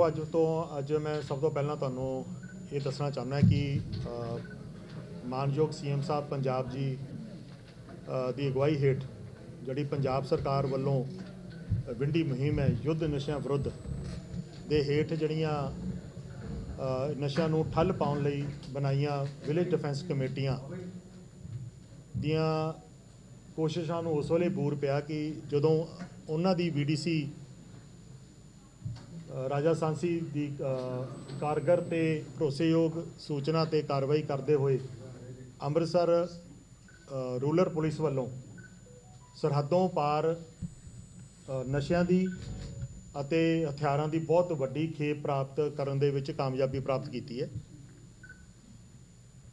ਦੇਖੋ ਅੱਜ ਤੋਂ ਅੱਜ ਮੈਂ ਸਭ ਤੋਂ ਪਹਿਲਾਂ ਤੁਹਾਨੂੰ ਇਹ ਦੱਸਣਾ ਚਾਹੁੰਦਾ ਕਿ ਅ, ਮਾਨਯੋਗ ਸੀਐਮ ਸਾਹਿਬ ਪੰਜਾਬ ਜੀ ਦੀ ਅਗਵਾਈ ਹੇਠ ਜਿਹੜੀ ਪੰਜਾਬ ਸਰਕਾਰ ਵੱਲੋਂ ਵਿੰਡੀ ਮੁਹਿੰਮ ਹੈ ਯੁੱਧ ਨਸ਼ਿਆਂ ਵਿਰੁੱਧ ਦੇ ਹੇਠ ਜਿਹੜੀਆਂ ਨਸ਼ਿਆਂ ਨੂੰ ਠੱਲ ਪਾਉਣ ਲਈ ਬਣਾਈਆਂ ਵਿਲੇਜ ਡਿਫੈਂਸ ਕਮੇਟੀਆਂ ਦੀਆਂ ਕੋਸ਼ਿਸ਼ਾਂ ਨੂੰ ਉਸ ਵੇਲੇ ਬੂਰ ਪਿਆ ਕਿ ਜਦੋਂ ਉਹਨਾਂ ਦੀ ਵੀਡੀਸੀ ਅ, ਰਾਜਾ ਸਾਂਸੀ ਦੀ ਕਾਰਗਰ ਤੇ ਭਰੋਸੇਯੋਗ ਸੂਚਨਾ ਤੇ ਕਾਰਵਾਈ ਕਰਦੇ ਹੋਏ ਅੰਮ੍ਰਿਤਸਰ ਰੂਰਲ ਪੁਲਿਸ ਵੱਲੋਂ ਸਰਹੱਦੋਂ ਪਾਰ ਨਸ਼ਿਆਂ ਦੀ ਅਤੇ ਹਥਿਆਰਾਂ ਦੀ ਬਹੁਤ ਵੱਡੀ ਖੇਪ ਪ੍ਰਾਪਤ ਕਰਨ ਦੇ ਵਿੱਚ ਕਾਮਯਾਬੀ ਪ੍ਰਾਪਤ ਕੀਤੀ ਹੈ।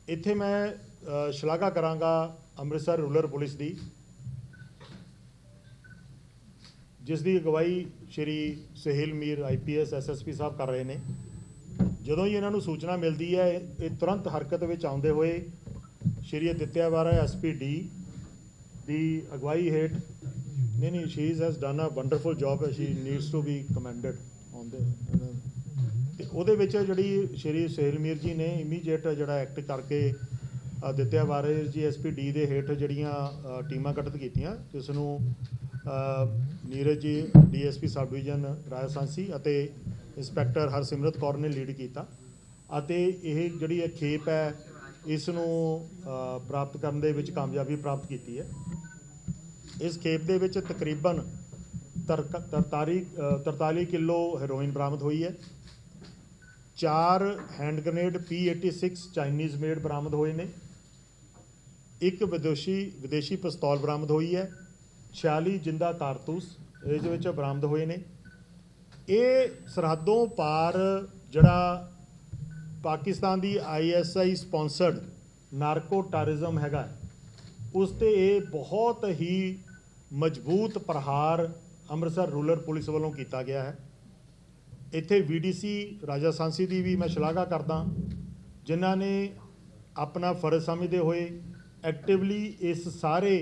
ਇੱਥੇ ਮੈਂ ਸ਼ਲਾਘਾ ਕਰਾਂਗਾ ਅੰਮ੍ਰਿਤਸਰ ਰੂਰਲ ਪੁਲਿਸ ਦੀ। ਜਿਸ ਦੀ ਅਗਵਾਈ ਸ਼੍ਰੀ ਸੁਹੇਲ ਮੀਰ ਆਈਪੀਐਸ ਐਸਐਸਪੀ ਸਾਹਿਬ ਕਰ ਰਹੇ ਨੇ। ਜਦੋਂ ਹੀ ਇਹਨਾਂ ਨੂੰ ਸੂਚਨਾ ਮਿਲਦੀ ਹੈ, ਇਹ ਤੁਰੰਤ ਹਰਕਤ ਵਿੱਚ ਆਉਂਦੇ ਹੋਏ ਸ਼੍ਰੀ ਅਦਿੱਤਿਆ ਵਾਰਾ ਐਸਪੀਡੀ ਦੀ ਅਗਵਾਈ ਹੇਠ, ਨਹੀਂ ਨਹੀਂ she has done a wonderful job she needs to be commended on ਦੇ ਤੇ ਉਹਦੇ ਵਿੱਚ ਜਿਹੜੀ ਸ਼੍ਰੀ ਸੁਹੇਲ ਮੀਰ ਜੀ ਨੇ ਇਮੀਡੀਏਟ ਜਿਹੜਾ ਐਕਟ ਕਰਕੇ ਅਦਿੱਤਿਆ ਵਾਰੇ ਜੀ ਐਸਪੀਡੀ ਦੇ ਹੇਠ ਜਿਹੜੀਆਂ ਟੀਮਾਂ ਗਠਿਤ ਕੀਤੀਆਂ ਜਿਸ ਨੂੰ Neeraj ji DSP sub division Rajasansi ਅਤੇ ਇੰਸਪੈਕਟਰ ਹਰਸਿਮਰਤ ਕੌਰ ਨੇ ਲੀਡ ਕੀਤਾ ਅਤੇ ਇਹ ਜਿਹੜੀ ਇਹ ਖੇਪ ਹੈ ਇਸ ਨੂੰ ਪ੍ਰਾਪਤ ਕਰਨ ਦੇ ਵਿੱਚ ਕਾਮਯਾਬੀ ਪ੍ਰਾਪਤ ਕੀਤੀ ਹੈ। ਇਸ ਖੇਪ ਦੇ ਵਿੱਚ ਤਕਰੀਬਨ ਤਰਕ- ਤਰਤਾਲੀ ਅ, 43 ਕਿਲੋ ਹੈਰੋਇਨ ਬਰਾਮਦ ਹੋਈ ਹੈ। ਚਾਰ hand grenade P86 Chinese made ਬਰਾਮਦ ਹੋਏ ਨੇ। ਇੱਕ ਵਿਦੇਸ਼ੀ ਵਿਦੇਸ਼ੀ ਪਿਸਤੌਲ ਬਰਾਮਦ ਹੋਈ ਹੈ। 46 ਜਿੰਦਾ ਕਾਰਤੂਸ ਇਹਦੇ ਵਿੱਚ ਬਰਾਮਦ ਹੋਏ ਨੇ। ਇਹ ਸਰਹੱਦੋਂ ਪਾਰ ਜਿਹੜਾ ਪਾਕਿਸਤਾਨ ਦੀ ਆਈਐਸਆਈ ਸਪਾਂਸਰਡ ਨਾਰਕੋ ਟੈਰਰਿਜ਼ਮ ਹੈਗਾ ਉਸ ਤੇ ਇਹ ਬਹੁਤ ਹੀ ਮਜ਼ਬੂਤ ਪ੍ਰਹਾਰ ਅੰਮ੍ਰਿਤਸਰ ਰੂਰਲ ਪੁਲਿਸ ਵੱਲੋਂ ਕੀਤਾ ਗਿਆ ਹੈ। ਇੱਥੇ ਵੀਡੀਸੀ ਰਾਜਾ ਸਾਂਸੀ ਦੀ ਵੀ ਮੈਂ ਸ਼ਲਾਘਾ ਕਰਦਾ ਜਿਨ੍ਹਾਂ ਨੇ ਆਪਣਾ ਫਰਜ਼ ਸਮਝਦੇ ਹੋਏ ਐਕਟਿਵਲੀ ਇਸ ਸਾਰੇ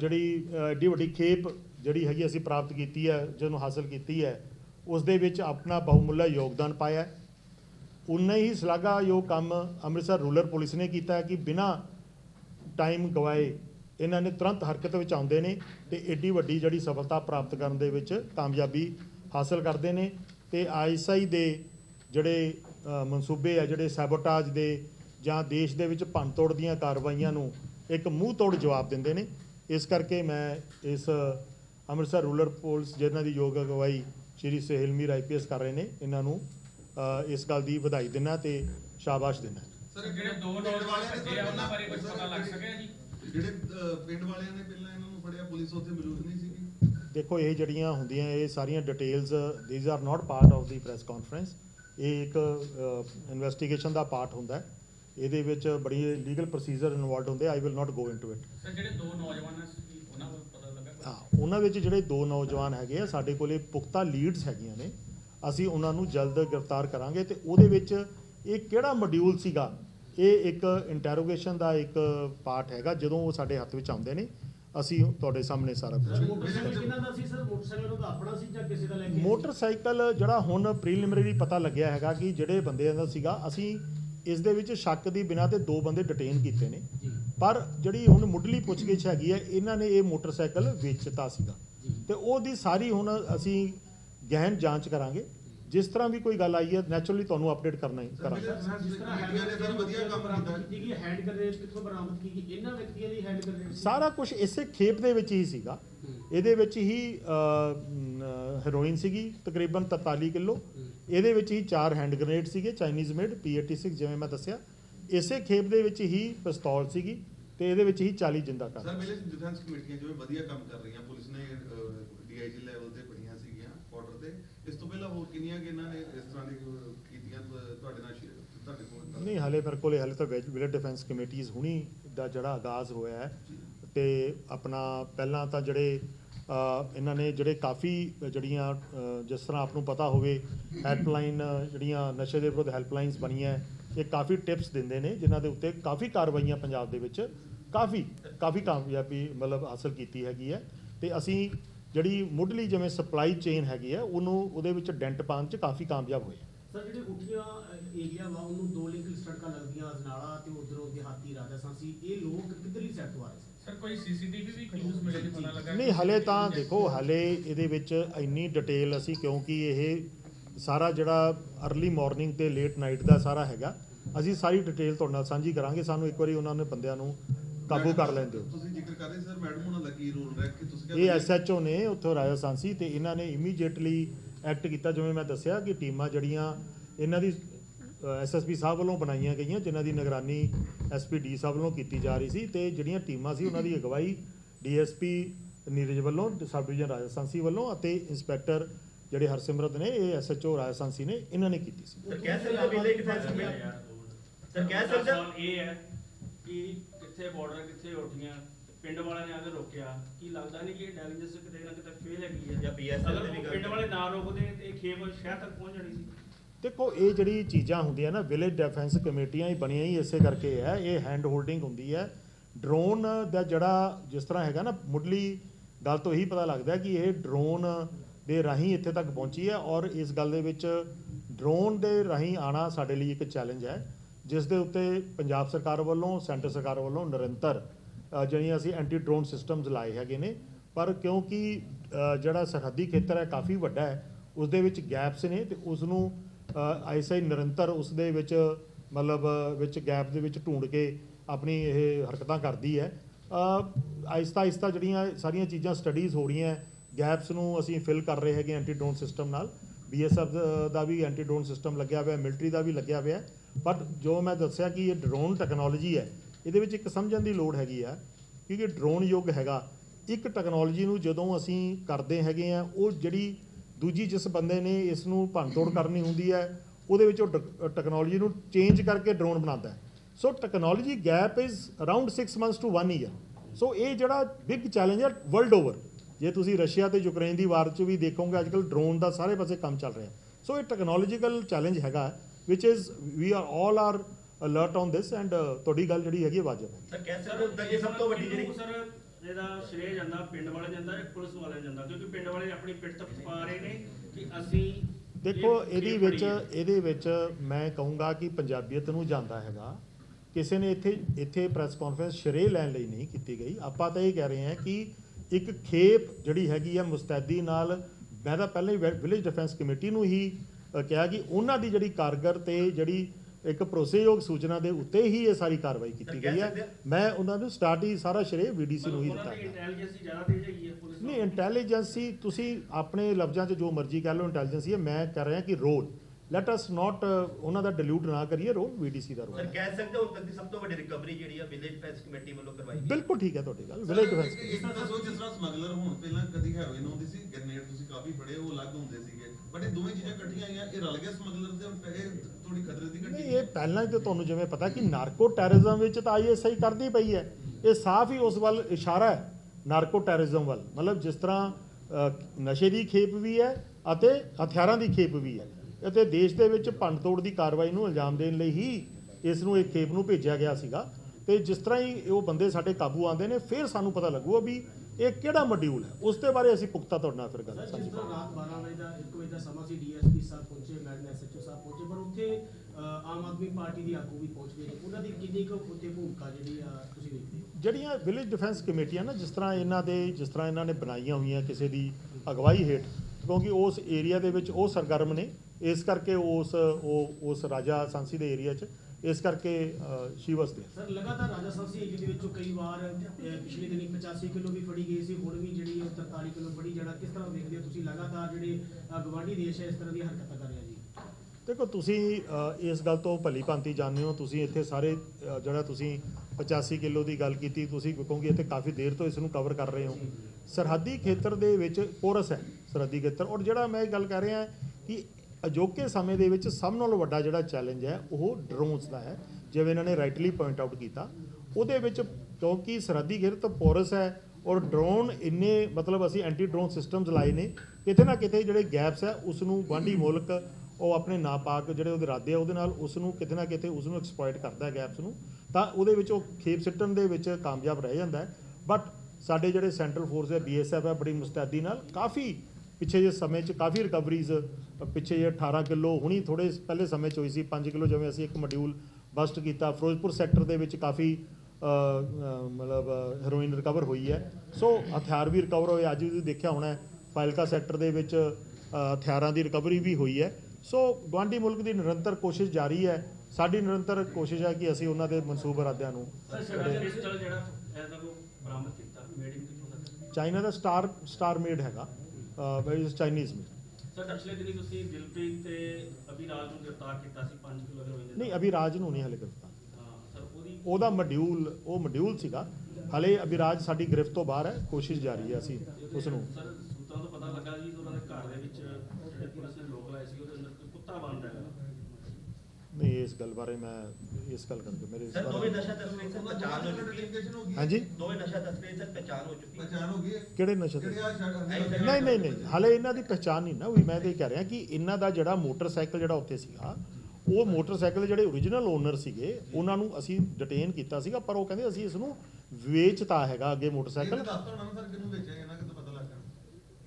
ਜਿਹੜੀ ਅ, ਐਡੀ ਵੱਡੀ ਖੇਪ ਜਿਹੜੀ ਹੈਗੀ ਅਸੀਂ ਪ੍ਰਾਪਤ ਕੀਤੀ ਹੈ ਜਿਹਨੂੰ ਹਾਸਲ ਕੀਤੀ ਹੈ ਉਸ ਦੇ ਵਿੱਚ ਆਪਣਾ ਬਹੁਮੁੱਲਾ ਯੋਗਦਾਨ ਪਾਇਆ ਹੈ। ਉਨਾ ਹੀ ਸ਼ਲਾਘਾਯੋਗ ਕੰਮ ਅੰਮ੍ਰਿਤਸਰ ਰੂਰਲ ਪੁਲਿਸ ਨੇ ਕੀਤਾ ਕਿ ਬਿਨਾਂ ਟਾਈਮ ਗਵਾਏ ਇਹਨਾਂ ਨੇ ਤੁਰੰਤ ਹਰਕਤ ਵਿੱਚ ਆਉਂਦੇ ਨੇ ਤੇ ਏਡੀ ਵੱਡੀ ਜਿਹੜੀ ਸਫਲਤਾ ਪ੍ਰਾਪਤ ਕਰਨ ਦੇ ਵਿੱਚ ਕਾਮਯਾਬੀ ਹਾਸਲ ਕਰਦੇ ਨੇ ਤੇ ਆਈਐਸਆਈ ਦੇ ਜਿਹੜੇ ਮਨਸੂਬੇ ਆ ਜਿਹੜੇ ਸੈਬੋਟਾਜ ਦੇ ਜਾਂ ਦੇਸ਼ ਦੇ ਵਿੱਚ ਭੰਨਤੋੜ ਦੀਆਂ ਕਾਰਵਾਈਆਂ ਨੂੰ ਇੱਕ ਮੂੰਹ ਤੋੜ ਜਵਾਬ ਦਿੰਦੇ ਨੇ। ਇਸ ਕਰਕੇ ਮੈਂ ਇਸ ਅੰਮ੍ਰਿਤਸਰ ਰੂਰਲ ਪੁਲਿਸ ਜਿਹਨਾਂ ਦੀ ਯੋਗ ਅਗਵਾਈ ਸ਼੍ਰੀ ਸੁਹੇਲ ਮੀਰ ਆਈਪੀਐਸ ਕਰ ਰਹੇ ਨੇ ਇਹਨਾਂ ਨੂੰ ਇਸ ਗੱਲ ਦੀ ਵਧਾਈ ਦਿੰਦਾ ਤੇ ਸ਼ਾਬਾਸ਼ ਦਿੰਦਾ। ਸਰ ਜਿਹੜੇ ਦੋ ਨੌਜਵਾਨ ਆ ਉਹਨਾਂ ਬਾਰੇ ਕੁਝ ਪਤਾ ਲੱਗ ਸਕਿਆ ਜੀ? ਜਿਹੜੇ ਪਿੰਡ ਵਾਲਿਆਂ ਨੇ ਪਹਿਲਾਂ ਇਹਨਾਂ ਨੂੰ ਫੜਿਆ ਪੁਲਿਸ ਉੱਥੇ ਮੌਜੂਦ ਨਹੀਂ ਸੀਗੀ। ਦੇਖੋ ਇਹ ਜਿਹੜੀਆਂ ਹੁੰਦੀਆਂ ਇਹ ਸਾਰੀਆਂ details these are not part of the press conference ਇਹ ਇੱਕ ਇਨਵੈਸਟੀਗੇਸ਼ਨ ਦਾ ਪਾਰਟ ਹੁੰਦਾ ਹੈ। ਇਹਦੇ ਵਿੱਚ ਬੜੀ ਲੀਗਲ ਪ੍ਰੋਸੀਜਰ ਇਨਵੋਲਡ ਹੁੰਦੇ I will not go into it sir ਜਿਹੜੇ ਦੋ ਨੌਜਵਾਨ ਸੀ ਉਹਨਾਂ ਨੂੰ ਪਤਾ ਲੱਗਾ? ਹਾਂ ਉਹਨਾਂ ਵਿੱਚ ਜਿਹੜੇ ਦੋ ਨੌਜਵਾਨ ਹੈਗੇ ਆ ਸਾਡੇ ਕੋਲੇ ਪੁਖਤਾ ਲੀਡਸ ਹੈਗੀਆਂ ਨੇ। ਅਸੀਂ ਉਹਨਾਂ ਨੂੰ ਜਲਦ ਗ੍ਰਿਫਤਾਰ ਕਰਾਂਗੇ ਤੇ ਉਹਦੇ ਵਿੱਚ ਇਹ ਕਿਹੜਾ ਮੋਡਿਊਲ ਸੀਗਾ? ਇਹ ਇੱਕ ਇੰਟਰੋਗੇਸ਼ਨ ਦਾ ਇੱਕ ਪਾਰਟ ਹੈਗਾ ਜਦੋਂ ਉਹ ਸਾਡੇ ਹੱਥ ਵਿੱਚ ਆਉਂਦੇ ਨੇ। ਅਸੀਂ ਤੁਹਾਡੇ ਸਾਹਮਣੇ ਸਾਰਾ ਕੁਝ ਮੋਟਰਸਾਈਕਲ ਕਿਹਨਾਂ ਦਾ ਸੀ ਸਰ? ਮੋਟਰਸਾਈਕਲ ਉਹਦਾ ਆਪਣਾ ਸੀ ਜਾਂ ਕਿਸੇ ਦਾ ਲੈ ਕੇ ਮੋਟਰਸਾਈਕਲ ਜਿਹੜਾ ਹੁਣ ਪ੍ਰੀਲਿਮਿਨਰੀ ਪਤਾ ਲੱਗਿਆ ਹੈਗਾ ਕਿ ਜਿਹੜੇ ਬੰਦਿਆਂ ਦਾ ਸੀਗਾ ਅਸੀਂ ਇਸ ਦੇ ਵਿੱਚ ਸ਼ੱਕ ਦੀ ਬਿਨਾ ਤੇ ਦੋ ਬੰਦੇ ਡਿਟੇਨ ਕੀਤੇ ਨੇ। ਪਰ ਜਿਹੜੀ ਹੁਣ ਮੁੱਢਲੀ ਪੁੱਛਗਿੱਛ ਹੈਗੀ ਹੈ ਇਹਨਾਂ ਨੇ ਇਹ ਮੋਟਰਸਾਈਕਲ ਵੇਚਤਾ ਸੀਗਾ। ਤੇ ਉਹਦੀ ਸਾਰੀ ਹੁਣ ਅਸੀਂ ਗਹਿਨ ਜਾਂਚ ਕਰਾਂਗੇ। ਜਿਸ ਤਰ੍ਹਾਂ ਵੀ ਕੋਈ ਗੱਲ ਆਈ ਹੈ ਨੈਚੁਰਲੀ ਤੁਹਾਨੂੰ ਅਪਡੇਟ ਕਰਨਾ ਹੀ ਕਰਾਂਗੇ। ਸਰ ਜਿਸ ਤਰ੍ਹਾਂ ਮੀਡੀਆ ਨੇ ਸਰ ਵਧੀਆ ਕੰਮ ਕੀਤਾ। ਕੀਤੀ ਗਈ ਹੈਂਡ ਗ੍ਰੇਨੇਡ ਕਿੱਥੋਂ ਬਰਾਮਦ ਕੀਤੀ ਗਈ ਇਹਨਾਂ ਵਿਅਕਤੀਆਂ ਦੀ ਹੈਂਡ ਗ੍ਰੇਨੇਡ ਸੀ ਸਾਰਾ ਕੁਝ ਇਸੇ ਖੇਪ ਦੇ ਵਿੱਚ ਹੀ ਸੀਗਾ। ਇਹਦੇ ਵਿੱਚ ਹੀ ਹੈਰੋਇਨ ਸੀਗੀ ਤਕਰੀਬਨ 43 ਕਿਲੋ। ਇਹਦੇ ਵਿੱਚ ਹੀ ਚਾਰ ਹੈਂਡ ਗ੍ਰੇਨੇਡ ਸੀਗੇ ਚਾਈਨੀਜ਼ ਮੇਡ P86 ਜਿਵੇਂ ਮੈਂ ਦੱਸਿਆ। ਇਸੇ ਖੇਪ ਦੇ ਵਿੱਚ ਹੀ ਪਿਸਤੌਲ ਸੀਗੀ ਤੇ ਇਹਦੇ ਵਿੱਚ ਹੀ 40 ਜਿੰਦਾ ਕਰ। ਸਰ ਮੇਰੇ ਡਿਫੈਂਸ ਕਮੇਟੀਆਂ ਜਿਵੇਂ ਵਧੀਆ ਕੰਮ ਕਰ ਰਹੀਆਂ ਪੁਲਿਸ ਨੇ ਡੀਆਈਜੀ ਲੈਵਲ ਤੇ ਬਣੀਆਂ ਸੀਗੀਆਂ ਬਾਰਡਰ ਤੇ। ਇਸ ਤੋਂ ਪਹਿਲਾਂ ਹੋਰ ਕਿੰਨੀਆਂ ਕਿ ਇਹਨਾਂ ਨੇ ਇਸ ਤਰ੍ਹਾਂ ਦੀ ਕੀਤੀਆਂ ਤੁਹਾਡੇ ਨਾਲ ਤੁਹਾਡੇ ਕੋਲ? ਨਹੀਂ ਹਲੇ ਮੇਰੇ ਕੋਲੇ ਹਲੇ ਤਾਂ ਵਿਲੇਜ ਡਿਫੈਂਸ ਕਮੇਟੀਆਂ ਹੁਣੀ ਦਾ ਜਿਹੜਾ ਆਗਾਜ਼ ਹੋਇਆ ਹੈ ਤੇ ਆਪਣਾ ਪਹਿਲਾਂ ਤਾਂ ਜਿਹੜੇ ਇਹਨਾਂ ਨੇ ਜਿਹੜੇ ਕਾਫੀ ਜਿਹੜੀਆਂ ਜਿਸ ਤਰ੍ਹਾਂ ਆਪ ਨੂੰ ਪਤਾ ਹੋਵੇ ਹੈਲਪਲਾਈਨ ਜਿਹੜੀਆਂ ਨਸ਼ੇ ਦੇ ਵਿਰੁੱਧ ਹੈਲਪਲਾਈਨਸ ਬਣੀਆਂ, ਇਹ ਕਾਫੀ ਟਿਪਸ ਦਿੰਦੇ ਨੇ, ਜਿਨ੍ਹਾਂ ਦੇ ਉੱਤੇ ਕਾਫੀ ਕਾਰਵਾਈਆਂ ਪੰਜਾਬ ਦੇ ਵਿੱਚ ਕਾਫੀ ਕਾਫੀ ਕਾਮਯਾਬੀ ਮਤਲਬ ਹਾਸਲ ਕੀਤੀ ਹੈਗੀ ਹੈ। ਤੇ ਅਸੀਂ ਜਿਹੜੀ ਮੁੱਢਲੀ ਜਿਵੇਂ ਸਪਲਾਈ ਚੇਨ ਹੈਗੀ ਹੈ, ਉਹਨੂੰ, ਉਹਦੇ ਵਿੱਚ ਡੈਂਟ ਪਾਉਣ 'ਚ ਕਾਫੀ ਕਾਮਯਾਬ ਹੋਏ ਸਰ, ਜਿਹੜੇ ਉੱਠੀਆਂ ਏਰੀਆ ਵਾ, ਉਹਨੂੰ ਦੋ ਲਿੰਕ ਸੜਕਾਂ ਲੱਗਦੀਆਂ, ਅਜਨਾਲਾ ਤੇ ਉਧਰੋਂ ਦਿਹਾਤੀ ਰਾਜਾ ਇਹ ਲੋਕ ਕਿੱਧਰਲੀ ਸਾਈਡ ਤੋਂ ਆ ਰਹੇ ਸਰ ਕੋਈ ਸੀਸੀਟੀਵੀ ਵੀ ਕਲੂਜ਼ ਮਿਲੇ ਜੀ ਪਤਾ ਲੱਗਾ ਨਹੀਂ ਹਲੇ ਤਾਂ ਦੇਖੋ ਹਲੇ ਇਹਦੇ ਵਿੱਚ ਇੰਨੀ ਡਿਟੇਲ ਅਸੀਂ ਕਿਉਂਕਿ ਇਹ ਸਾਰਾ ਜਿਹੜਾ ਅਰਲੀ ਮਾਰਨਿੰਗ ਤੇ ਲੇਟ ਨਾਈਟ ਦਾ ਸਾਰਾ ਹੈਗਾ ਅਸੀਂ ਸਾਰੀ ਡਿਟੇਲ ਤੁਹਾਡੇ ਨਾਲ ਸਾਂਝੀ ਕਰਾਂਗੇ ਸਾਨੂੰ ਇੱਕ ਵਾਰੀ ਉਹਨਾਂ ਨੇ ਬੰਦਿਆਂ ਨੂੰ ਕਾਬੂ ਕਰ ਲੈਣ ਦਿਓ। ਤੁਸੀਂ ਜ਼ਿਕਰ ਕਰ ਰਹੇ ਸਰ ਮੈਡਮ ਉਹਨਾਂ ਦਾ ਕੀ ਰੋਲ ਰਿਹਾ ਕਿ ਤੁਸੀਂ ਇਹ ਐਸਐਚਓ ਨੇ ਉੱਥੋਂ ਰਾਜਾ ਸਾਂਸੀ ਤੇ ਇਹਨਾਂ ਨੇ ਇਮੀਡੀਏਟਲੀ ਐਕਟ ਕੀਤਾ ਜਿਵੇਂ ਮੈਂ ਦੱਸਿਆ ਕਿ ਟੀਮਾਂ ਜਿਹੜੀਆਂ ਇਹਨਾਂ ਦੀ ਐਸਐਸਪੀ ਸਾਹਿਬ ਵੱਲੋਂ ਬਣਾਈਆਂ ਗਈਆਂ ਜਿਨ੍ਹਾਂ ਦੀ ਨਿਗਰਾਨੀ ਐਸਪੀਡੀ ਸਾਹਿਬ ਵੱਲੋਂ ਕੀਤੀ ਜਾ ਰਹੀ ਸੀ ਤੇ ਜਿਹੜੀਆਂ ਟੀਮਾਂ ਸੀ ਉਹਨਾਂ ਦੀ ਅਗਵਾਈ ਡੀਐਸਪੀ ਨੀਰਜ ਵੱਲੋਂ ਸਬ ਡਿਵੀਜ਼ਨ ਰਾਜਾ ਸਾਂਸੀ ਵੱਲੋਂ ਅਤੇ ਇੰਸਪੈਕਟਰ ਜਿਹੜੇ ਹਰਸਿਮਰਤ ਨੇ ਇਹ ਐਸਐਚਓ ਰਾਜਾ ਸਾਂਸੀ ਨੇ ਇਹਨਾਂ ਨੇ ਕੀਤੀ ਸੀ। ਸਰ ਕਹਿ ਸਕਦੇ ਵਿਲੇਜ ਡਿਫੈਂਸ ਕਮੇਟੀ ਸਰ ਕਹਿ ਸਕਦੇ ਸਵਾਲ ਇਹ ਹੈ ਕਿ ਕਿੱਥੇ ਬਾਰਡਰ ਕਿੱਥੇ ਉੱਠੀਆਂ ਪਿੰਡ ਵਾਲਿਆਂ ਨੇ ਆ ਕੇ ਰੋਕਿਆ ਕੀ ਲੱਗਦਾ ਨਹੀਂ ਕਿ ਇੰਟੈਲੀਜੈਂਸ ਕਿਤੇ ਨਾ ਕਿਤੇ ਫੇਲ ਹੈਗੀ ਹੈ? ਜਾਂ ਅਗਰ ਦੇ ਵੀ ਪਿੰਡ ਵਾਲੇ ਨਾ ਰੋਕਦੇ ਤੇ ਇਹ ਖੇਪ ਸ਼ਹਿਰ ਤੱਕ ਪਹੁੰਚ ਜਾਣੀ ਸੀ। ਦੇਖੋ, ਇਹ ਜਿਹੜੀ ਚੀਜ਼ਾਂ ਹੁੰਦੀਆਂ ਨਾ ਵਿਲੇਜ ਡਿਫੈਂਸ ਕਮੇਟੀਆਂ ਹੀ ਬਣੀਆਂ ਹੀ ਇਸੇ ਕਰਕੇ ਹੈ। ਇਹ ਹੈਂਡ ਹੋਲਡਿੰਗ ਹੁੰਦੀ ਹੈ। ਡਰੋਨ ਦਾ ਜਿਹੜਾ ਜਿਸ ਤਰ੍ਹਾਂ ਹੈਗਾ ਨਾ, ਮੁੱਢਲੀ ਗੱਲ ਤੋਂ ਇਹੀ ਪਤਾ ਲੱਗਦਾ ਕਿ ਇਹ ਡਰੋਨ ਦੇ ਰਾਹੀਂ ਇੱਥੇ ਤੱਕ ਪਹੁੰਚੀ ਹੈ ਔਰ ਇਸ ਗੱਲ ਦੇ ਵਿੱਚ ਡਰੋਨ ਦੇ ਰਾਹੀਂ ਆਣਾ ਸਾਡੇ ਲਈ ਇੱਕ ਚੈਲੰਜ ਹੈ, ਜਿਸ ਦੇ ਉੱਤੇ ਪੰਜਾਬ ਸਰਕਾਰ ਵੱਲੋਂ ਸੈਂਟਰ ਸਰਕਾਰ ਵੱਲੋਂ ਨਿਰੰਤਰ ਜਿਹੜੀਆਂ ਅਸੀਂ ਐਂਟੀ ਡਰੋਨ ਸਿਸਟਮਸ ਲਾਏ ਹੈਗੇ ਨੇ, ਪਰ ਕਿਉਂਕਿ ਜਿਹੜਾ ਸਰਹੱਦੀ ਖੇਤਰ ਹੈ ਕਾਫੀ ਵੱਡਾ ਹੈ ਉਸ ਦੇ ਵਿੱਚ ਗੈਪਸ ਨੇ ਤੇ ਉਸ ਨੂੰ ਆਈਐਸਆਈ ਨਿਰੰਤਰ ਉਸ ਦੇ ਵਿੱਚ, ਮਤਲਬ ਵਿੱਚ ਗੈਪ ਦੇ ਵਿੱਚ ਢੂੰਡ ਕੇ ਆਪਣੀ ਇਹ ਹਰਕਤਾਂ ਕਰਦੀ ਹੈ। ਆਇਸਤਾ ਆਇਸਤਾ ਜਿਹੜੀਆਂ ਸਾਰੀਆਂ ਚੀਜ਼ਾਂ ਸਟੱਡੀਜ਼ ਹੋ ਰਹੀਆਂ ਗੈਪਸ ਨੂੰ ਅਸੀਂ ਫਿਲ ਕਰ ਰਹੇ ਹੈਗੇ ਐਂਟੀਡਰੋਨ ਸਿਸਟਮ ਨਾਲ। ਬੀਐਸਐਫ ਦਾ ਵੀ ਐਂਟੀਡਰੋਨ ਸਿਸਟਮ ਲੱਗਿਆ ਹੋਇਆ ਮਿਲਟਰੀ ਦਾ ਵੀ ਲੱਗਿਆ ਹੋਇਆ। ਬਟ ਜੋ ਮੈਂ ਦੱਸਿਆ ਕਿ ਇਹ ਡਰੋਨ ਟੈਕਨੋਲੋਜੀ ਹੈ, ਇਹਦੇ ਵਿੱਚ ਇੱਕ ਸਮਝਣ ਦੀ ਲੋੜ ਹੈਗੀ ਆ, ਕਿਉਂਕਿ ਡਰੋਨ ਯੁੱਗ ਹੈਗਾ। ਇੱਕ ਟੈਕਨੋਲੋਜੀ ਨੂੰ ਜਦੋਂ ਅਸੀਂ ਕਰਦੇ ਹੈਗੇ ਆ, ਉਹ ਜਿਹੜੀ ਦੂਜੀ ਜਿਸ ਬੰਦੇ ਨੇ ਇਸ ਨੂੰ ਭੰਨਤੋੜ ਕਰਨੀ ਹੁੰਦੀ ਹੈ ਉਹਦੇ ਵਿੱਚ ਉਹ ਟੈਕਨੋਲੋਜੀ ਨੂੰ ਚੇਂਜ ਕਰਕੇ ਡਰੋਨ ਬਣਾਉਂਦਾ so technology gap is around 6 months to 1 year so ਇਹ ਜਿਹੜਾ ਬਿਗ ਚੈਲੰਜ ਹੈ ਵਰਲਡ ਓਵਰ ਜੇ ਤੁਸੀਂ ਰਸ਼ੀਆ ਤੇ ਯੂਕਰੇਨ ਦੀ ਵਾਰ 'ਚ ਵੀ ਦੇਖੋਗੇ ਅੱਜਕੱਲ ਡਰੋਨ ਦਾ ਸਾਰੇ ਪਾਸੇ ਕੰਮ ਚੱਲ ਰਿਹਾ ਸੋ ਇਹ ਟੈਕਨੋਲੋਜੀਕਲ ਚੈਲੰਜ ਹੈਗਾ which is we are all are alert on this and ਤੁਹਾਡੀ ਗੱਲ ਜਿਹੜੀ ਹੈਗੀ ਵਾਜਬ ਹੈ। ਸਰ ਕਹਿ ਸਕਦੇ ਹੋ ਕਿ ਸਭ ਤੋਂ ਵੱਡੀ ਜਿਹੜੀ ਸਰ ਇਹਦਾ ਸ਼੍ਰੇਅ ਜਾਂਦਾ ਪਿੰਡ ਵਾਲੇ ਜਾਂਦਾ ਜਾਂ ਪੁਲਿਸ ਵਾਲੇ ਜਾਂਦਾ ਕਿਉਂਕਿ ਪਿੰਡ ਵਾਲੇ ਆਪਣੀ ਪਿੱਠ ਤੱਕ ਪਾ ਰਹੇ ਨੇ ਕਿ ਅਸੀਂ ਦੇਖੋ ਇਹ ਇਹਦੀ ਵਿੱਚ ਹੈ। ਇਹਦੇ ਵਿੱਚ ਮੈਂ ਕਹੂੰਗਾ ਕਿ ਪੰਜਾਬੀਅਤ ਨੂੰ ਜਾਂਦਾ ਹੈਗਾ ਕਿਸੇ ਨੇ ਇੱਥੇ ਇੱਥੇ ਪ੍ਰੈਸ ਕਾਨਫਰੰਸ ਸ਼ਰੇ ਲੈਣ ਲਈ ਨਹੀਂ ਕੀਤੀ ਗਈ ਆਪਾਂ ਤਾਂ ਇਹ ਕਹਿ ਰਹੇ ਹਾਂ ਕਿ ਇੱਕ ਖੇਪ ਜਿਹੜੀ ਹੈਗੀ ਆ ਮੁਸਤੈਦੀ ਨਾਲ ਮੈਂ ਤਾਂ ਪਹਿਲਾਂ ਹੀ ਵਿਲੇਜ ਡਿਫੈਂਸ ਕਮੇਟੀ ਨੂੰ ਹੀ ਕਿਹਾ ਕਿ ਉਹਨਾਂ ਦੀ ਜਿਹੜੀ ਕਾਰਗਰ ਤੇ ਜਿਹੜੀ ਇੱਕ ਭਰੋਸੇਯੋਗ ਸੂਚਨਾ ਦੇ ਉੱਤੇ ਹੀ ਇਹ ਸਾਰੀ ਕਾਰਵਾਈ ਕੀਤੀ ਗਈ ਹੈ? ਮੈਂ ਉਹਨਾਂ ਨੂੰ ਸਟਾਰਟ ਹੀ ਸਾਰਾ ਸ਼ਰੇ ਵੀਡੀਸੀ ਨੂੰ ਹੀ ਦਿੱਤਾ ਦੀ ਹੈ ਇੰਟੈਲੀਜੈਂਸ ਜ਼ਿਆਦਾ ਤੇਜ਼ ਹੈਗੀ ਹੈ ਪੁਲਿਸ ਨਹੀਂ। ਇੰਟੈਲੀਜੈਂਸੀ ਤੁਸੀਂ ਆਪਣੇ ਲਫ਼ਜ਼ਾਂ 'ਚ ਜੋ ਮਰਜ਼ੀ ਕਹਿ ਲਓ ਇੰਟੈਲੀਜੈਂਸੀ ਹੈ ਮੈਂ ਕਰ ਰਿਹਾ ਕਿ ਰੋਲ ਲੈਟ ਅਸ ਨਾਟ ਉਹਨਾਂ ਦਾ ਡਿਲੂਟ ਨਾ ਕਰੀਏ ਰੋਲ ਵੀਡੀਸੀ ਦਾ ਸਰ ਰੋਲ ਕਹਿ ਸਕਦੇ ਹੋ ਹੁਣ ਤੱਕ ਦੀ ਸਭ ਤੋਂ ਵੱਡੀ ਰਿਕਵਰੀ ਜਿਹੜੀ ਆ ਵਿਲੇਜ ਡਿਫੈਂਸ ਕਮੇਟੀ ਵੱਲੋਂ ਕਰਵਾਈ ਗਈ। ਬਿਲਕੁਲ ਠੀਕ ਹੈ ਤੁਹਾਡੀ ਗੱਲ ਵਿਲੇਜ ਡਿਫੈਂਸ ਇਸ ਤਰ੍ਹਾਂ ਦੱਸੋ ਜਿਸ ਤਰ੍ਹਾਂ ਸਮਗਲਰ ਹੋਣ ਪਹਿਲਾਂ ਕਦੀ ਹੈਰੋਇਨ ਹੁੰਦੀ ਸੀ ਗ੍ਰੇਨੇਡ ਤੁਸੀਂ ਕਾਫੀ ਫੜੇ ਉਹ ਅਲੱਗ ਹੁੰਦੇ ਸੀਗੇ। ਬਟ ਇਹ ਦੋਵੇਂ ਚੀਜ਼ਾਂ ਇਕੱਠੀਆਂ ਆਈਆਂ ਇਹ ਰਲ ਗਏ ਸਮਗਲਰ ਦੇ ਹੁਣ ਇਹ ਥੋੜੀ ਖਤਰੇ ਦੀ ਘਟੀ ਨਹੀਂ ਇਹ ਪਹਿਲਾਂ ਹੀ ਤਾਂ ਤੁਹਾਨੂੰ ਜਿਵੇਂ ਪਤਾ ਕਿ ਨਾਰਕੋ ਟੈਰਰਿਜ਼ਮ ਵਿੱਚ ਤਾਂ ਆਈਐਸਆਈ ਕਰਦੀ ਪਈ ਹੈ। ਇਹ ਸਾਫ਼ ਹੀ ਉਸ ਵੱਲ ਇਸ਼ਾਰਾ ਹੈ ਨਾਰਕੋ ਟੈਰਰਿਜ਼ਮ ਵੱਲ। ਮਤਲਬ ਜਿਸ ਤਰ੍ਹਾਂ ਨਸ਼ੇ ਦੀ ਖੇਪ ਵੀ ਹੈ ਅਤੇ ਹਥਿਆਰਾਂ ਦੀ ਖੇਪ ਵੀ ਹੈ। ਅਤੇ ਦੇਸ਼ ਦੇ ਵਿੱਚ ਭੰਨਤੋੜ ਦੀ ਕਾਰਵਾਈ ਨੂੰ ਅੰਜਾਮ ਦੇਣ ਲਈ ਹੀ ਇਸ ਨੂੰ ਇੱਕ ਖੇਪ ਨੂੰ ਭੇਜਿਆ ਗਿਆ ਸੀਗਾ। ਤੇ ਜਿਸ ਤਰ੍ਹਾਂ ਹੀ ਉਹ ਬੰਦੇ ਸਾਡੇ ਕਾਬੂ ਆਉਂਦੇ ਨੇ ਫਿਰ ਸਾਨੂੰ ਪਤਾ ਲੱਗੂਗਾ ਵੀ ਇਹ ਕਿਹੜਾ ਮੋਡਿਊਲ ਹੈ। ਉਸ ਦੇ ਬਾਰੇ ਅਸੀਂ ਪੁਖਤਾ ਤੁਹਾਡੇ ਨਾਲ ਫਿਰ ਗੱਲ ਤਰ੍ਹਾਂ ਰਾਤ 12 ਵਜੇ ਦਾ 1 ਵਜੇ ਦਾ ਸਮਾਂ ਸੀ ਡੀਐਸਪੀ ਸਾਹਿਬ ਪਹੁੰਚੇ ਮੈਡਮ ਐਸਐਚਓ ਸਾਹਿਬ ਪਹੁੰਚੇ ਪਰ ਉੱਥੇ ਆਮ ਆਦਮੀ ਪਾਰਟੀ ਦੀ ਆਗੂ ਵੀ ਪਹੁੰਚਦੇ ਨੇ। ਉਹਨਾਂ ਦੀ ਕਿੰਨੀ ਕੁ ਉੱਥੇ ਭੂਮਿਕਾ ਜਿਹੜੀ ਆ ਤੁਸੀਂ ਦੇਖਦੇ ਹੋ? ਜਿਹੜੀਆਂ ਵਿਲੇਜ ਡਿਫੈਂਸ ਕਮੇਟੀਆਂ ਨਾ ਜਿਸ ਤਰ੍ਹਾਂ ਇਹਨਾਂ ਦੇ ਜਿਸ ਤਰ੍ਹਾਂ ਇਹਨਾਂ ਨੇ ਬਣਾਈਆਂ ਹੋਈਆਂ ਕਿਸੇ ਦੀ ਅਗਵਾਈ ਹੇਠ ਕਿਉਂਕਿ ਉਸ ਏਰੀਆ ਦੇ ਵਿੱਚ ਉਹ ਸਰਗਰਮ ਨੇ। ਇਸ ਕਰਕੇ ਉਸ ਉਹ ਉਸ ਰਾਜਾ ਸਾਂਸੀ ਦੇ ਏਰੀਆ 'ਚ ਇਸ ਕਰਕੇ ਸ਼ੀ ਵਾਸ ਦੇਅਰ ਸਰ ਲਗਾਤਾਰ ਰਾਜਾ ਸਾਹਿਬ ਸੀ ਏਰੀਏ ਦੇ ਵਿੱਚੋਂ ਕਈ ਵਾਰ ਪਿਛਲੇ ਦਿਨੀ 85 ਕਿਲੋ ਵੀ ਫੜੀ ਗਈ ਸੀ ਹੁਣ ਵੀ ਜਿਹੜੀ ਉਹ 43 ਕਿਲੋ ਫੜੀ ਜਾਣਾ ਕਿਸ ਤਰ੍ਹਾਂ ਵੇਖਦੇ ਹੋ ਤੁਸੀਂ ਲਗਾਤਾਰ ਜਿਹੜੇ ਗਵਾਂਢੀ ਦੇਸ਼ ਹੈ ਇਸ ਤਰ੍ਹਾਂ ਦੀ ਹਰਕਤਾਂ ਕਰ ਰਿਹਾ ਜੀ? ਦੇਖੋ ਤੁਸੀਂ ਇਸ ਗੱਲ ਤੋਂ ਭਲੀ ਭਾਂਤੀ ਜਾਣਦੇ ਹੋ ਤੁਸੀਂ ਇੱਥੇ ਸਾਰੇ ਜਿਹੜਾ ਤੁਸੀਂ 85 ਕਿਲੋ ਦੀ ਗੱਲ ਕੀਤੀ ਤੁਸੀਂ ਕਿਉਂਕਿ ਇੱਥੇ ਕਾਫੀ ਦੇਰ ਤੋਂ ਇਸ ਨੂੰ ਕਵਰ ਕਰ ਰਹੇ ਹੋ। ਸਰਹੱਦੀ ਖੇਤਰ ਦੇ ਵਿੱਚ ਪੋਰਸ ਹੈ ਸਰਹੱਦੀ ਖੇਤਰ। ਔਰ ਜਿਹੜਾ ਮੈਂ ਇਹ ਗੱਲ ਕਰ ਰਿਹਾ ਕਿ ਅਜੋਕੇ ਸਮੇਂ ਦੇ ਵਿੱਚ ਸਭ ਨਾਲੋਂ ਵੱਡਾ ਜਿਹੜਾ ਚੈਲੰਜ ਹੈ, ਉਹ ਡਰੋਨਸ ਦਾ ਹੈ। ਜਿਵੇਂ ਇਹਨਾਂ ਨੇ ਰਾਈਟਲੀ ਪੁਆਇੰਟ ਆਊਟ ਕੀਤਾ। ਉਹਦੇ ਵਿੱਚ ਕਿਉਂਕਿ ਸਰਹੱਦੀ ਖੇਤਰ ਪੋਰਸ ਹੈ ਔਰ ਡਰੋਨ ਇੰਨੇ, ਮਤਲਬ ਅਸੀਂ ਐਂਟੀ ਡਰੋਨ ਸਿਸਟਮਸ ਲਾਏ ਨੇ, ਕਿਤੇ ਨਾ ਕਿਤੇ ਜਿਹੜੇ ਗੈਪਸ ਹੈ ਉਸ ਨੂੰ ਗੁਆਂਢੀ ਮੁਲਕ ਉਹ ਆਪਣੇ ਨਾਪਾਕ ਜਿਹੜੇ ਉਹਦੇ ਇਰਾਦੇ ਆ, ਉਹਦੇ ਨਾਲ ਉਸ ਨੂੰ ਕਿਤੇ ਨਾ ਕਿਤੇ ਉਸ ਨੂੰ ਐਕਸਪਲੋਇਟ ਕਰਦਾ ਹੈ ਗੈਪਸ ਨੂੰ। ਤਾਂ ਉਹਦੇ ਵਿੱਚ ਉਹ ਖੇਪ ਸਿੱਟਣ ਦੇ ਵਿੱਚ ਕਾਮਯਾਬ ਰਹਿ ਜਾਂਦਾ ਹੈ। ਬਟ ਸਾਡੇ ਜਿਹੜੇ ਸੈਂਟਰਲ ਫੋਰਸ ਹੈ ਬੀਐਸਐਫ ਹੈ, ਬੜੀ ਮੁਸਤੈਦੀ ਨਾਲ ਕਾਫੀ ਪਿੱਛੇ ਜੇ ਸਮੇਂ 'ਚ ਕਾਫੀ ਰਿਕਵਰੀਜ਼ ਪਿੱਛੇ ਜੇ 18 ਕਿਲੋ ਹੁਣੀ ਥੋੜੇ ਪਹਿਲੇ ਸਮੇਂ 'ਚ ਹੋਈ ਸੀ 5 ਕਿਲੋ ਜਿਵੇਂ ਅਸੀਂ ਇੱਕ ਮੋਡਿਊਲ ਬਸਟ ਕੀਤਾ। ਫਿਰੋਜ਼ਪੁਰ ਸੈਕਟਰ ਦੇ ਵਿੱਚ ਕਾਫੀ ਮਤਲਬ ਹੈਰੋਇਨ ਰਿਕਵਰ ਹੋਈ ਹੈ। ਸੋ ਹਥਿਆਰ ਵੀ ਰਿਕਵਰ ਹੋਏ। ਅੱਜ ਵੀ ਦੇਖਿਆ ਹੋਣਾ ਫਾਇਲਕਾ ਸੈਕਟਰ ਦੇ ਵਿੱਚ ਹਥਿਆਰਾਂ ਦੀ ਰਿਕਵਰੀ ਵੀ ਹੋਈ ਹੈ। ਸੋ ਗੁਆਂਢੀ ਮੁਲਕ ਦੀ ਨਿਰੰਤਰ ਕੋਸ਼ਿਸ਼ ਜਾਰੀ ਹੈ। ਸਾਡੀ ਨਿਰੰਤਰ ਕੋਸ਼ਿਸ਼ ਹੈ ਕਿ ਅਸੀਂ ਉਹਨਾਂ ਦੇ ਮਨਸੂਬ ਇਰਾਦਿਆਂ ਨੂੰ ਚਾਈਨਾ ਦਾ? ਸਟਾਰ ਸਟਾਰ ਮੇਡ ਹੈਗਾ। ਵੈਰੀ ਚਾਈਨੀਜ਼ ਮੇਡ ਸਰ ਪਿਛਲੇ ਦਿਨੀ ਤੁਸੀਂ ਦਿਲਪ੍ਰੀਤ ਤੇ ਅਭਿਰਾਜ ਨੂੰ ਗ੍ਰਿਫਤਾਰ ਕੀਤਾ ਸੀ 5 ਕਿਲੋ ਹੈਰੋਇਨ ਦੇ ਨਹੀਂ ਅਭਿਰਾਜ ਨੂੰ ਨਹੀਂ ਹਲੇ ਗ੍ਰਿਫਤਾਰ। ਹਾਂ ਸਰ ਉਹਦੀ ਉਹਦਾ ਮੋਡਿਊਲ ਉਹ ਮੋਡਿਊਲ ਸੀਗਾ। ਹਲੇ ਅਭਿਰਾਜ ਸਾਡੀ ਗ੍ਰਿਫਤ ਤੋਂ ਬਾਹਰ ਹੈ ਕੋਸ਼ਿਸ਼ ਜਾਰੀ ਹੈ ਅਸੀਂ ਉਸ ਨੂੰ। ਸਰ ਸੂਤਰਾਂ ਤੋਂ ਪਤਾ ਲੱਗਾ ਜੀ ਉਹਨਾਂ ਦੇ ਘਰ ਦੇ ਵਿੱਚ ਜਿਹੜੇ ਪੁਲਿਸ ਨੇ ਲੋਕ ਲਾਏ ਸੀ ਉਹਦੇ ਅੰਦਰ ਕੁੱਤਾ ਬੰਦ ਹੈਗਾ। ਨਹੀਂ ਇਸ ਗੱਲ ਬਾਰੇ ਮੈਂ ਇਸ ਗੱਲ ਕਰਕੇ ਮੇਰੇ ਇਸ ਸਰ ਦੋਵੇਂ ਬਾਰੇ ਨਸ਼ਾ ਤਸਕਰੀ ਸਰ ਪਛਾਣ ਹੋ ਚੁੱਕੀ ਹੈ। ਹਾਂਜੀ। ਦੋਵੇਂ ਨਸ਼ਾ ਤਸਕਰੀ ਸਰ ਪਛਾਣ ਹੋ ਚੁੱਕੀ ਹੈ। ਪਛਾਣ ਹੋ ਗਈ ਹੈ? ਕਿਹੜੇ ਨਸ਼ੇ ਤੇ ਜਿਹੜੇ ਆ ਛੱਡ ਨਹੀਂ ਨਹੀਂ ਨਹੀਂ ਹਲੇ ਇਹਨਾਂ ਦੀ ਪਛਾਣ ਨਹੀਂ ਨਾ ਹੋਈ। ਮੈਂ ਤੇ ਇਹ ਕਹਿ ਰਿਹਾ ਕਿ ਇਹਨਾਂ ਦਾ ਜਿਹੜਾ ਮੋਟਰਸਾਈਕਲ ਜਿਹੜਾ ਉੱਥੇ ਸੀਗਾ ਉਹ ਮੋਟਰਸਾਈਕਲ ਦੇ ਜਿਹੜੇ ਓਰੀਜਨਲ ਓਨਰ ਸੀਗੇ ਉਹਨਾਂ ਨੂੰ ਅਸੀਂ ਡਿਟੇਨ ਕੀਤਾ ਸੀਗਾ ਪਰ ਉਹ ਕਹਿੰਦੇ ਅਸੀਂ ਇਸ ਨੂੰ ਵੇਚਤਾ ਹੈਗਾ ਅੱਗੇ ਮੋਟਰਸਾਈਕਲ। ਤਾਂ ਦੱਸ ਹੋਣਾ ਨਾ ਸਰ ਕਿਹਨੂੰ ਵੇਚਿਆ ਇਹਨਾਂ ਕਿ ਪਤਾ ਲੱਗ ਜਾਣਾ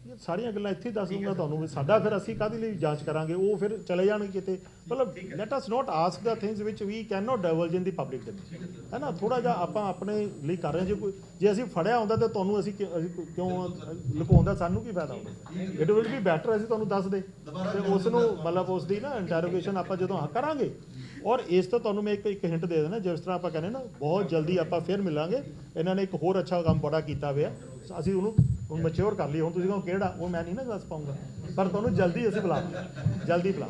ਇਹ ਸਾਰੀਆਂ ਗੱਲਾਂ ਇੱਥੇ ਦੱਸ ਦੂੰਗਾ ਤੁਹਾਨੂੰ ਵੀ ਸਾਡਾ ਫਿਰ ਅਸੀਂ ਕਾਹਦੇ ਲਈ ਜਾਂਚ ਕਰਾਂਗੇ? ਉਹ ਫਿਰ ਚਲੇ ਜਾਣਗੇ ਕਿਤੇ। ਮਤਲਬ let us not ask the things which we can not divulge in the public domain ਹੈ ਨਾ? ਥੋੜਾ ਜਿਹਾ ਆਪਾਂ ਆਪਣੇ ਲਈ ਕਰ ਰਹੇ ਜੇ ਕੋਈ ਜੇ ਅਸੀਂ ਫੜਿਆ ਹੁੰਦਾ ਤਾਂ ਤੁਹਾਨੂੰ ਅਸੀਂ ਕਿਉਂ ਲੁਕਾਉਂਦਾ? ਸਾਨੂੰ ਕੀ ਫਾਇਦਾ ਹੁੰਦਾ? ਇਟ ਵਿਲ ਬੀ ਬੈਟਰ ਅਸੀਂ ਤੁਹਾਨੂੰ ਦੱਸ ਦੇ। ਤੇ ਉਸ ਨੂੰ ਮਤਲਬ ਉਸ ਦੀ ਨਾ ਇੰਟਰੋਗੇਸ਼ਨ ਆਪਾਂ ਜਦੋਂ ਹਾਂ ਕਰਾਂਗੇ। ਔਰ ਇਸ ਤੋਂ ਤੁਹਾਨੂੰ ਮੈਂ ਇੱਕ ਇੱਕ ਹਿੰਟ ਦੇ ਦੇਣਾ ਜਿਸ ਤਰ੍ਹਾਂ ਆਪਾਂ ਕਹਿੰਦੇ ਨਾ ਬਹੁਤ ਜਲਦੀ ਆਪਾਂ ਫਿਰ ਮਿਲਾਂਗੇ। ਇਹਨਾਂ ਨੇ ਇੱਕ ਹੋਰ ਅੱਛਾ ਕੰਮ ਬੜਾ ਕੀਤਾ ਹੋਇਆ। ਅਸੀਂ ਉਹਨੂੰ ਹੁਣ ਮੈਚੁਰ ਕਰ ਲਈ, ਹੁਣ ਤੁਸੀਂ ਕਹੋ ਕਿਹੜਾ, ਉਹ ਮੈਂ ਨਹੀਂ ਨਾ ਦੱਸ ਪਾਉਂਗਾ ਪਰ ਤੁਹਾਨੂੰ ਜਲਦੀ ਅਸੀਂ ਬੁਲਾਵਾਂਗੇ ਜਲਦੀ ਬੁਲਾ